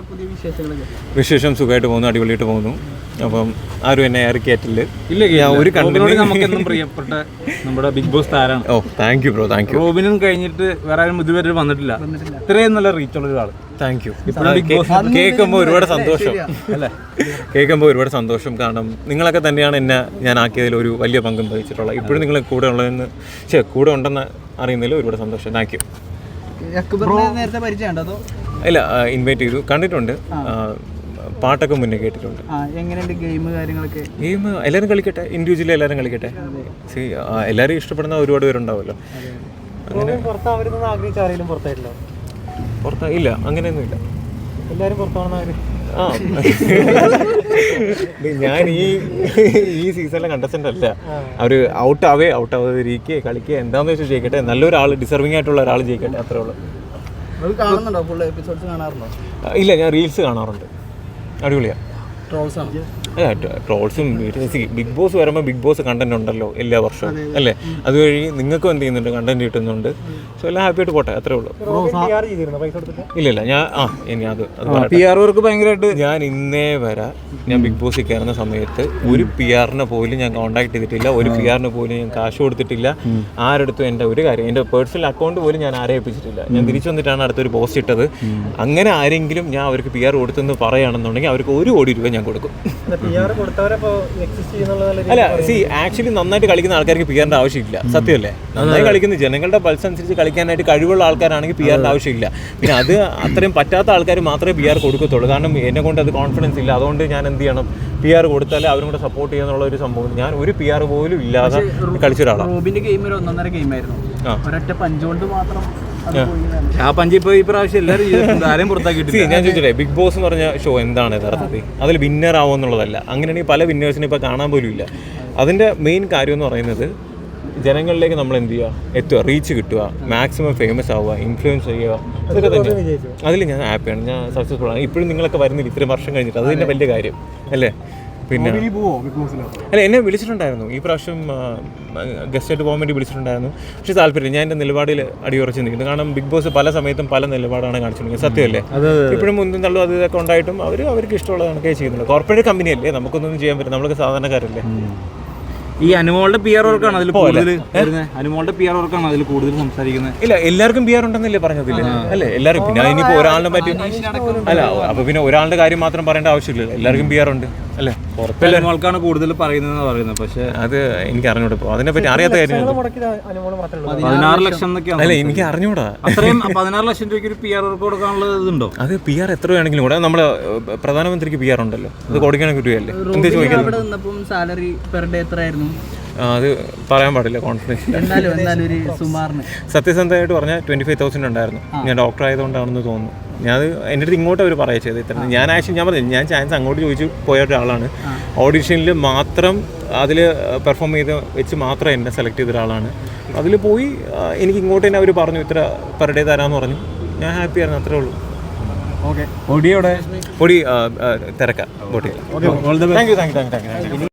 എന്തൊക്കെയുണ്ട് പുതിയ വിശേഷങ്ങളൊക്കെ? വിശേഷം സുഖമായിട്ട് പോകുന്നു അടിപൊളിയായിട്ട് പോകുന്നു. അപ്പം ആരും എന്നെ ആരും കേട്ടില്ല ഇല്ല ഞാൻ ഒരു കണ്ടന്റ് നമുക്കെന്നും പ്രിയപ്പെട്ട നമ്മുടെ ബിഗ് ബോസ് താരാണ്. ഓ thank you bro thank you റോബിനും കഴിഞ്ഞിട്ട് വേറെ ആരും ഇതുവരെ വന്നിട്ടില്ല. ഇത്രയും നല്ല റീച്ച് ഉള്ള ഒരാൾ താങ്ക് യു കേൾക്കുമ്പോൾ ഒരുപാട് സന്തോഷം. അല്ലേ? കേൾക്കുമ്പോൾ ഒരുപാട് സന്തോഷം. കാരണം നിങ്ങളൊക്കെ തന്നെയാണ് എന്നെ ഞാൻ ആക്കിയതിൽ ഒരു വലിയ പങ്കും വഹിച്ചിട്ടുള്ളത്. ഇപ്പോഴും നിങ്ങൾ കൂടെ ഉള്ളതെന്ന് ശരി കൂടെ ഉണ്ടെന്ന് അറിയുന്നതിൽ ഒരുപാട് സന്തോഷം. താങ്ക് യു നേരത്തെ പരിചയമുണ്ടോ അതോ? ഇല്ല ഇൻവൈറ്റ് ചെയ്തു. കണ്ടിട്ടുണ്ട്. പാട്ടൊക്കെ മുന്നേ കേട്ടിട്ടുണ്ട്. എങ്ങനെയുണ്ട് ഗെയിം കാര്യങ്ങളൊക്കെ? ഗെയിം എല്ലാവരും കളിക്കട്ടെ. ഇൻഡിവിജ്വലി എല്ലാവരും കളിക്കട്ടെ. സി എല്ലാവരും ഇഷ്ടപ്പെടുന്ന ഒരുപാട് പേരുണ്ടാവുമല്ലോ. അങ്ങനെ. പുറത്താവരുതെന്ന് ആഗ്രഹിച്ച ആരെങ്കിലും പുറത്തായിട്ടില്ല? പുറത്ത് ഇല്ല അങ്ങനെയൊന്നും ഇല്ല. എല്ലാവരും പുറത്താവണമെന്ന് ആഗ്രഹിച്ചു ആ. ഞാൻ ഈ ഈ സീസണിലെ കണ്ടസ്റ്റന്റ് അല്ല. അവർ ഔട്ട് ആവേ ഔട്ട് ആവാതെ ഇരിക്കുക കളിക്കുക എന്താണെന്ന് വെച്ചാൽ ജയിക്കട്ടെ. നല്ലൊരാൾ ഡിസർവിംഗ് ആയിട്ടുള്ള ഒരാൾ ജയിക്കട്ടെ അത്രേ ഉള്ളൂ. കാണുന്നുണ്ടോ ഫുൾ എപ്പിസോഡ്സ് കാണാറുണ്ടോ? ഇല്ല ഞാൻ റീൽസ് കാണാറുണ്ട്. അടിപൊളിയാണ് ട്രോൾസ് ആണ്? ട്രോൾസും ബിഗ് ബോസ് വരുമ്പോൾ ബിഗ് ബോസ് കണ്ടന്റ് ഉണ്ടല്ലോ എല്ലാ വർഷവും അല്ലേ? അതുവഴി നിങ്ങൾക്കും എന്ത് ചെയ്യുന്നുണ്ട്? കണ്ടന്റ് കിട്ടുന്നുണ്ട്. സോ എല്ലാം ഹാപ്പി ആയിട്ട് പോട്ടെ അത്രേ ഉള്ളൂ. ഇല്ല ഇല്ല ഞാൻ ആ ഇനി അത്. പി ആർ വർക്ക് ഭയങ്കരമായിട്ട് ഞാൻ ഇന്നേ വരെ ഞാൻ ബിഗ് ബോസിൽ കയറുന്ന സമയത്ത് ഒരു പി ആറിനെ പോലും ഞാൻ കോൺടാക്ട് ചെയ്തിട്ടില്ല. ഒരു പി ആറിന് പോലും ഞാൻ കാശ് കൊടുത്തിട്ടില്ല. ആരടുത്തും എന്റെ ഒരു കാര്യം എന്റെ പേഴ്സണൽ അക്കൗണ്ട് പോലും ഞാൻ ആരെ ഏൽപ്പിച്ചിട്ടില്ല. ഞാൻ തിരിച്ചു വന്നിട്ടാണ് അടുത്തൊരു പോസ്റ്റ് ഇട്ടത്. അങ്ങനെ ആരെങ്കിലും ഞാൻ അവർക്ക് പി ആർ കൊടുത്തെന്ന് പറയുകയാണെന്നുണ്ടെങ്കിൽ അവർക്ക് ഒരു കോടി രൂപ ഞാൻ കൊടുക്കും. അല്ല സി ആക്ച്വലി നന്നായിട്ട് കളിക്കുന്ന ആൾക്കാർക്ക് പി ആറിന്റെ ആവശ്യമില്ല. സത്യമല്ലേ? നന്നായി കളിക്കുന്ന ജനങ്ങളുടെ പൾസ് അനുസരിച്ച് കളിക്കാനായിട്ട് കഴിവുള്ള ആൾക്കാരാണെങ്കിൽ പി ആറിന്റെ ആവശ്യമില്ല. പിന്നെ അത് അത്രയും പറ്റാത്ത ആൾക്കാർ മാത്രമേ പി ആർ കൊടുക്കത്തുള്ളൂ. കാരണം എന്നെ കൊണ്ട് അത് കോൺഫിഡൻസ് ഇല്ല. അതുകൊണ്ട് ഞാൻ എന്ത് ചെയ്യണം? പി ആർ കൊടുത്താൽ അവരും കൂടെ സപ്പോർട്ട് ചെയ്യാന്നുള്ള ഒരു സംഭവം ഞാൻ ഒരു പി ആർ പോലും ഇല്ലാതെ കളിച്ച ഒരാളാണ് റോബിന്റെ ഗെയിം ഒരു ഒന്നൊന്നര ഗെയിം ആയിരുന്നു. ആ. ഒരൊറ്റ പഞ്ചുകൊണ്ട് മാത്രം. ആ പഞ്ച് ഇപ്പൊ ഈ പ്രാവശ്യം എല്ലാവരും ആരെയും പുറത്താക്കിയിട്ടില്ല. ഞാൻ ചോദിച്ചില്ലേ ബിഗ് ബോസ് എന്ന് പറഞ്ഞ ഷോ എന്താണ് യഥാർത്ഥത്തിൽ? അതിൽ വിന്നർ ആവുമെന്നുള്ളതല്ല അങ്ങനെയാണെങ്കിൽ പല വിന്നേഴ്സിനെ ഇപ്പോൾ കാണാൻ പോലും ഇല്ല. അതിന്റെ മെയിൻ കാര്യം എന്ന് പറയുന്നത് ജനങ്ങളിലേക്ക് നമ്മൾ എന്ത് ചെയ്യുക? എത്തുക റീച്ച് കിട്ടുക മാക്സിമം ഫേമസ് ആവുക ഇൻഫ്ലുവൻസ് ചെയ്യുക. അതൊക്കെ തന്നെ അതിൽ ഞാൻ ഹാപ്പിയാണ് ഞാൻ സക്സസ്ഫുൾ ആണ്. ഇപ്പോഴും നിങ്ങളൊക്കെ വരുന്നില്ല. ഇത്രയും വർഷം കഴിഞ്ഞിട്ട്. അത് തന്നെ വലിയ കാര്യം. അല്ലേ? പിന്നെ അല്ല എന്നെ വിളിച്ചിട്ടുണ്ടായിരുന്നു ഈ പ്രാവശ്യം ഗസ്റ്റായിട്ട് പോകാൻ വേണ്ടി വിളിച്ചിട്ടുണ്ടായിരുന്നു പക്ഷേ താല്പര്യം ഞാൻ എന്റെ നിലപാടിൽ അടിയുറച്ച് നിൽക്കുന്നു കാരണം ബിഗ് ബോസ് പല സമയത്തും പല നിലപാടാണ് കാണിച്ചിട്ടുണ്ടെങ്കിൽ സത്യമല്ലേ ഇപ്പോഴും മുന്തും തള്ളും അത് ഇതൊക്കെ ഉണ്ടായിട്ടും അവർ അവർക്ക് ഇഷ്ടമുള്ള കണക്കേ ചെയ്യുന്നുണ്ട് കോർപ്പറേറ്റ് കമ്പനി അല്ലേ നമുക്കൊന്നും ചെയ്യാൻ പറ്റില്ല നമ്മളൊക്കെ സാധാരണക്കാരല്ലേ ഈ അനുമോളുടെ പി ആർ വർക്കാണ് അതിൽ കൂടുതൽ അനുമോളുടെ പി ആർ വർക്കാണ് അതിൽ കൂടുതൽ സംസാരിക്കുന്നത് ഇല്ല എല്ലാവർക്കും പി ആർ ഉണ്ടെന്നല്ലേ പറഞ്ഞതില്ല അല്ലേ എല്ലാവർക്കും പിന്നെ ഇനിയിപ്പോൾ ഒരാളിനെ പറ്റി അല്ല അപ്പൊ പിന്നെ ഒരാളുടെ കാര്യം മാത്രം പറയേണ്ട ആവശ്യമില്ല എല്ലാവർക്കും പി ആർ ഉണ്ട് അല്ലേ അനുമോൾക്കാണ് കൂടുതൽ പറയുന്നത് പറയുന്നത്. പക്ഷേ അത് എനിക്ക് അറിഞ്ഞൂടാ അതിനെ പറ്റി അറിയാത്ത കാര്യം പതിനാറ് ലക്ഷം എന്നൊക്കെയാണ് അല്ല എനിക്ക് അറിഞ്ഞൂടാ. അത്രയും പതിനാറ് ലക്ഷം രൂപയ്ക്ക് ഒരു പി ആർ കൊടുക്കാനുള്ള ഇതുണ്ടോ? അത് പി ആർ എത്ര വേണമെങ്കിലും കൂടെ. നമ്മുടെ പ്രധാനമന്ത്രിക്ക് പി ആർ ഉണ്ടല്ലോ. അത് കൊടുക്കണമെങ്കിൽ രൂപയല്ലേ? എന്താ ചോദിക്കുന്നത് സാലറി പെർ ഡേ എത്രയായിരുന്നു? അത് പറയാൻ പാടില്ല കോൺഫിഡൻസ് സത്യസന്ധമായിട്ട് പറഞ്ഞാൽ ട്വന്റി ഫൈവ് തൗസൻഡ് ഉണ്ടായിരുന്നു. ഞാൻ ഡോക്ടർ ആയതുകൊണ്ടാണെന്ന് തോന്നുന്നു. ഞാൻ എന്റെ അടുത്ത് ഇങ്ങോട്ട് അവർ പറയുക ചെയ്ത്. ഇത്ര ഞാൻ ആക്ച്വലി ഞാൻ പറഞ്ഞു ഞാൻ ചാൻസ് അങ്ങോട്ട് ചോദിച്ചു പോയ ഒരാളാണ്. ഓഡിഷനിൽ മാത്രം അതിൽ പെർഫോം ചെയ്ത് വെച്ച് മാത്രം എന്നെ സെലക്ട് ചെയ്ത ഒരാളാണ്. അതിൽ പോയി എനിക്ക് ഇങ്ങോട്ട് തന്നെ അവർ പറഞ്ഞു ഇത്ര പെർ ഡേ തരാമെന്ന് പറഞ്ഞു. ഞാൻ ഹാപ്പി ആയിരുന്നു അത്രേ ഉള്ളൂ. ഓക്കെ പൊടിയോടെ പൊടി തിരക്കാം bottle. Thank you thank you thank you thank you